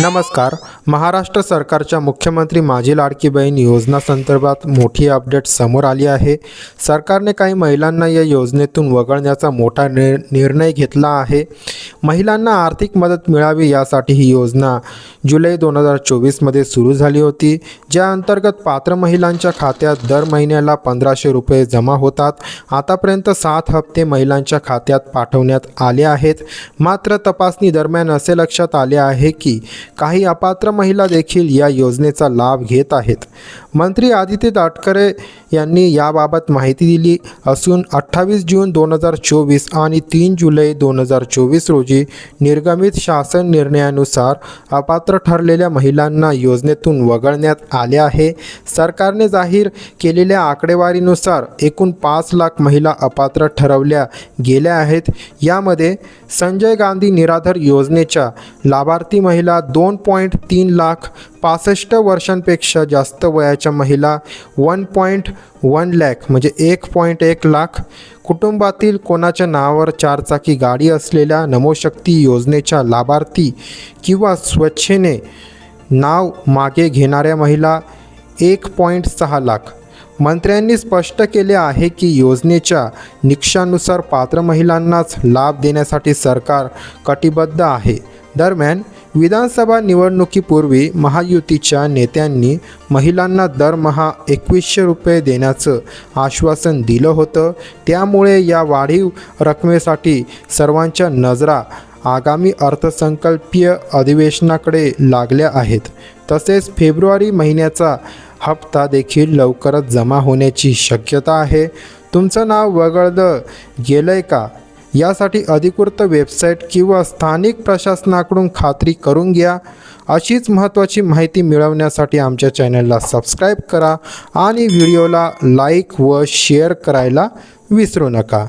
नमस्कार. महाराष्ट्र सरकारच्या मुख्यमंत्री माझी लाडकी बहीण योजनासंदर्भात मोठी अपडेट समोर आली आहे. सरकारने काही महिलांना या योजनेतून वगळण्याचा मोठा निर निर्णय घेतला आहे. महिलांना आर्थिक मदत मिळावी यासाठी ही योजना जुलै दोन हजार चोवीसमध्ये सुरू झाली होती. ज्या अंतर्गत पात्र महिलांच्या खात्यात दर महिन्याला पंधराशे रुपये जमा होतात. आतापर्यंत सात हप्ते महिलांच्या खात्यात पाठवण्यात आले आहेत. मात्र तपासणी दरम्यान असे लक्षात आले आहे की काही अपात्र महिला देखील या योजनेचा लाभ घेत आहेत. मंत्री आदित्य ताटकरे यांनी याबाबत माहिती दिली असून अठ्ठावीस जून दोन हजार चोवीस आणि तीन जुलै दोन हजार चोवीस रोजी निर्गमित शासन निर्णयानुसार अपात्र ठरलेल्या महिलांना योजनेतून वगळण्यात आले आहे. सरकारने जाहीर केलेल्या आकडेवारीनुसार एकूण पाच लाख महिला अपात्र ठरवल्या गेल्या आहेत. यामध्ये संजय गांधी निराधार योजनेच्या लाभार्थी महिला दोन दोन पॉईंट तीन लाख पासष्ट वर्षांपेक्षा जास्त वयाच्या महिला वन पॉईंट वन लॅक म्हणजे एक पॉईंट एक लाख कुटुंबातील कोणाच्या नावावर चारचाकी गाडी असलेल्या नमोशक्ती योजनेच्या लाभार्थी किंवा स्वच्छेने नाव मागे घेणाऱ्या महिला एक पॉईंट सहा लाख. मंत्र्यांनी स्पष्ट केले आहे की योजनेच्या निकषानुसार पात्र महिलांनाच लाभ देण्यासाठी सरकार कटिबद्ध आहे. दरम्यान विधानसभा निवडणुकीपूर्वी महायुतीच्या नेत्यांनी महिलांना दरमहा एकवीसशे रुपये देण्याचं आश्वासन दिलं होतं. त्यामुळे या वाढीव रकमेसाठी सर्वांच्या नजरा आगामी अर्थसंकल्पीय अधिवेशनाकडे लागल्या आहेत. तसेच फेब्रुवारी महिन्याचा हप्ता देखील लवकरच जमा होण्याची शक्यता आहे. तुमचं नाव वगळलं गेलं आहे का? यासाठी अधिकृत वेबसाईट किंवा स्थानिक प्रशासनाकडून खात्री करून घ्या. अशीच महत्त्वाची माहिती मिळवण्यासाठी आमच्या चॅनलला सबस्क्राईब करा आणि व्हिडिओला लाईक व शेअर करायला विसरू नका.